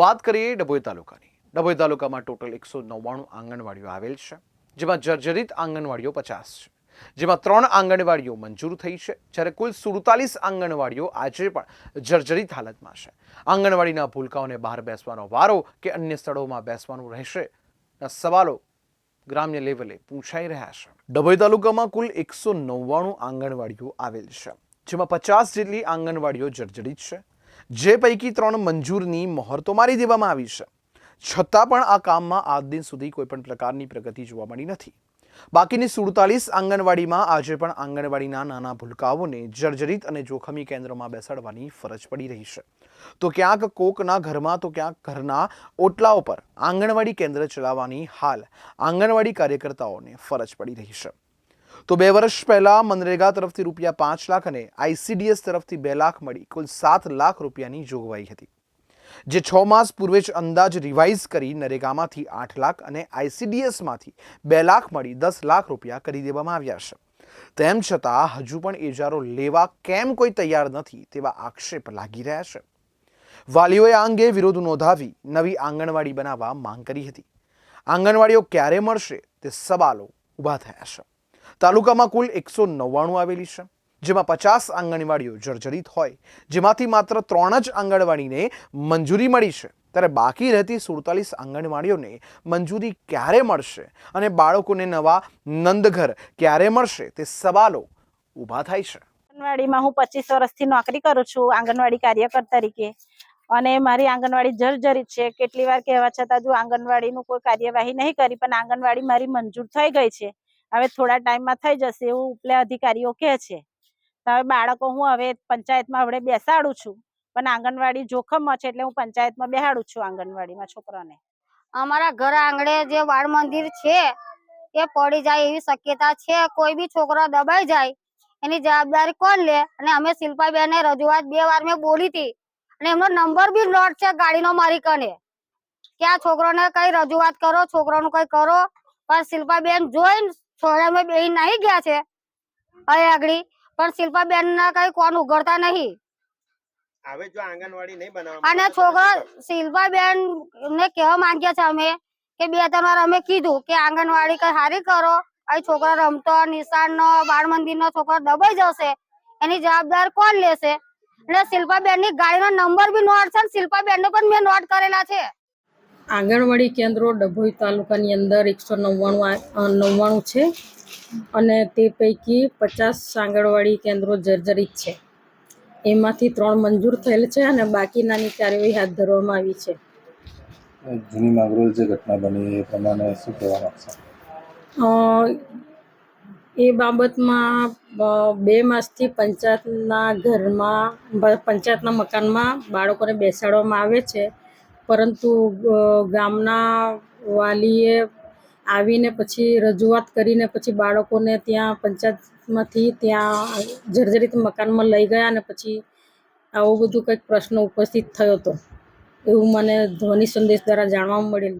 વાત કરીએ ડભોઈ તાલુકાની. ડભોઈ તાલુકામાં ટોટલ એકસો નવ્વાણું આંગણવાડીઓ આવેલ છે, જેમાં જર્જરિત આંગણવાડીઓ પચાસ છે. જેમાં ત્રણ આંગણવાડીઓ મંજૂર થઈ છે, જ્યારે કુલ સુડતાલીસ આંગણવાડીઓ આજે પણ જર્જરિત હાલતમાં છે. આંગણવાડીના ભૂલકાઓને બહાર બેસવાનો વારો કે અન્ય સ્થળોમાં બેસવાનું રહેશે સવાલો ગ્રામ્ય લેવલે પૂછાઈ રહ્યા છે. ડભોઈ તાલુકામાં કુલ એકસો નવ્વાણું આંગણવાડીઓ આવેલ છે, જેમાં પચાસ જેટલી આંગણવાડીઓ જર્જરિત છે જે પૈકી ત્રણ મંજૂરની મહોર તો મારી દેવામાં આવી છે. છતાં પણ આ કામમાં આજ દિન સુધી કોઈ પણ પ્રકારની પ્રગતિ જોવા મળી નથી. બાકીની સુડતાલીસ આંગણવાડીમાં આજે પણ આંગણવાડીના નાના ભૂલકાઓને જર્જરિત અને જોખમી કેન્દ્રોમાં બેસાડવાની ફરજ પડી રહી છે. તો ક્યાંક કોકના ઘરમાં, તો ક્યાંક ઘરના ઓટલાઓ પર આંગણવાડી કેન્દ્ર ચલાવવાની હાલ આંગણવાડી કાર્યકર્તાઓને ફરજ પડી રહી છે. તો બે વર્ષ પહેલા મનરેગા તરફથી રૂપિયા પાંચ લાખ અને આઈસીડીએસ તરફથી બે લાખ મળી. કુલ સાત લાખ રૂપિયાની જોગવાઈ હતી. જે છ માસ પૂર્વે જ અંદાજ રિવાઇઝ કરી નરેગામાંથી આઠ લાખ અને આઈસીડીએસમાંથી બે લાખ મળી દસ લાખ રૂપિયા કરી દેવામાં આવ્યા છે. તેમ છતાં હજુ પણ એજારો લેવા કેમ કોઈ તૈયાર નથી તેવા આક્ષેપ લાગી રહ્યા છે. વાલીઓએ આ અંગે વિરોધ નોંધાવી નવી આંગણવાડી બનાવવા માંગ કરી હતી. આંગણવાડીઓ ક્યારે મળશે તે સવાલો ઊભા થયા છે. તાલુકામાં કુલ એકસો નવ્વાણું આવેલી છે. જેમાં પચાસ આંગણવાડીઓ જર્જરિત હોય. જેમાંથી માત્ર ત્રણ જ આંગણવાડીને મંજૂરી મળી છે. ત્યારે બાકી રહેતી સુડતાલીસ આંગણવાડીઓને મંજૂરી ક્યારે મળશે? અને બાળકોને નવા નંદઘર ક્યારે મળશે? તે સવાલો ઊભા થાય છે. આંગણવાડીમાં હું પચીસ વર્ષથી નોકરી કરું છું, આંગણવાડી કાર્યકર તરીકે. અને મારી આંગણવાડી જર્જરિત છે. કેટલી વાર કહેવા છતાં જો આંગણવાડીનું કોઈ કાર્યવાહી નહીં કરી, પણ આંગણવાડી મારી મંજૂર થઈ ગઈ છે. હવે થોડા ટાઈમમાં થઈ જશે એવું ઉપલે અધિકારીઓ કહે છે. હવે બાળકો હું હવે પંચાયતમાં હવે બેસાડું છું. પણ આંગણવાડી જોખમમાં છે એટલે હું પંચાયતમાં બેહાડું છું આંગણવાડીમાં છોકરાને. અમારા ઘર આંગણે જે બાળ મંદિર છે, એ પડી જાય એવી શક્યતા છે. કોઈ બી છોકરો દબાઈ જાય, એની જવાબદારી કોણ લે? અને અમે શિલ્પાબેન રજૂઆત બે વાર મેં બોલી હતી. અને એમનો નંબર બી લોટ છે ગાડીનો મારી કને. કે આ છોકરોને કઈ રજૂઆત કરો, છોકરાનું કઈ કરો. પણ શિલ્પાબેન જોઈને છોડામાં બે નહીં ગયા છે. અહીં આગળ પણ શિલ્પાબેન ના કઈ કોણ ઉઘડતા નહીં. હવે જો આંગણવાડી નહીં અને છોકરા? શિલ્પાબેન ને કેવા માંગ્યા છે અમે કે બે ત્રણ વાર અમે કીધું કે આંગણવાડી કઈ હારી કરો. અહીં છોકરો રમતો નિશાન નો બાળ મંદિર નો છોકરો દબાઈ જશે. એની જવાબદાર કોણ લેશે? એટલે શિલ્પાબેનની ગાડીનો નંબર બી નોટ છે શિલ્પાબેન ને પણ મેં નોટ કરેલા છે. આંગણવાડી કેન્દ્રો ડભોઈ તાલુકાની અંદર એકસો નવ્વાણું નવ્વાણું છે અને તે પૈકી પચાસ આંગણવાડી કેન્દ્રો જર્જરિત છે. એમાંથી ત્રણ મંજૂર થયેલ છે અને બાકીનાની કાર્યવાહી હાથ ધરવામાં આવી છે. જૂની માંગરોળ જે ઘટના બની એ પ્રમાણે શું કહેવા માંગશો? એ બાબતમાં બે માસથી પંચાયતના ઘરમાં પંચાયતના મકાનમાં બાળકોને બેસાડવામાં આવે છે. પરંતુ ગામના વાલીએ આવીને પછી રજૂઆત કરીને પછી બાળકોને ત્યાં પંચાયતમાંથી ત્યાં જર્જરિત મકાનમાં લઈ ગયા અને પછી આવું બધું કંઈક પ્રશ્ન ઉપસ્થિત થયો હતો. એવું મને ધ્વનિ સંદેશ દ્વારા જાણવા મળેલ.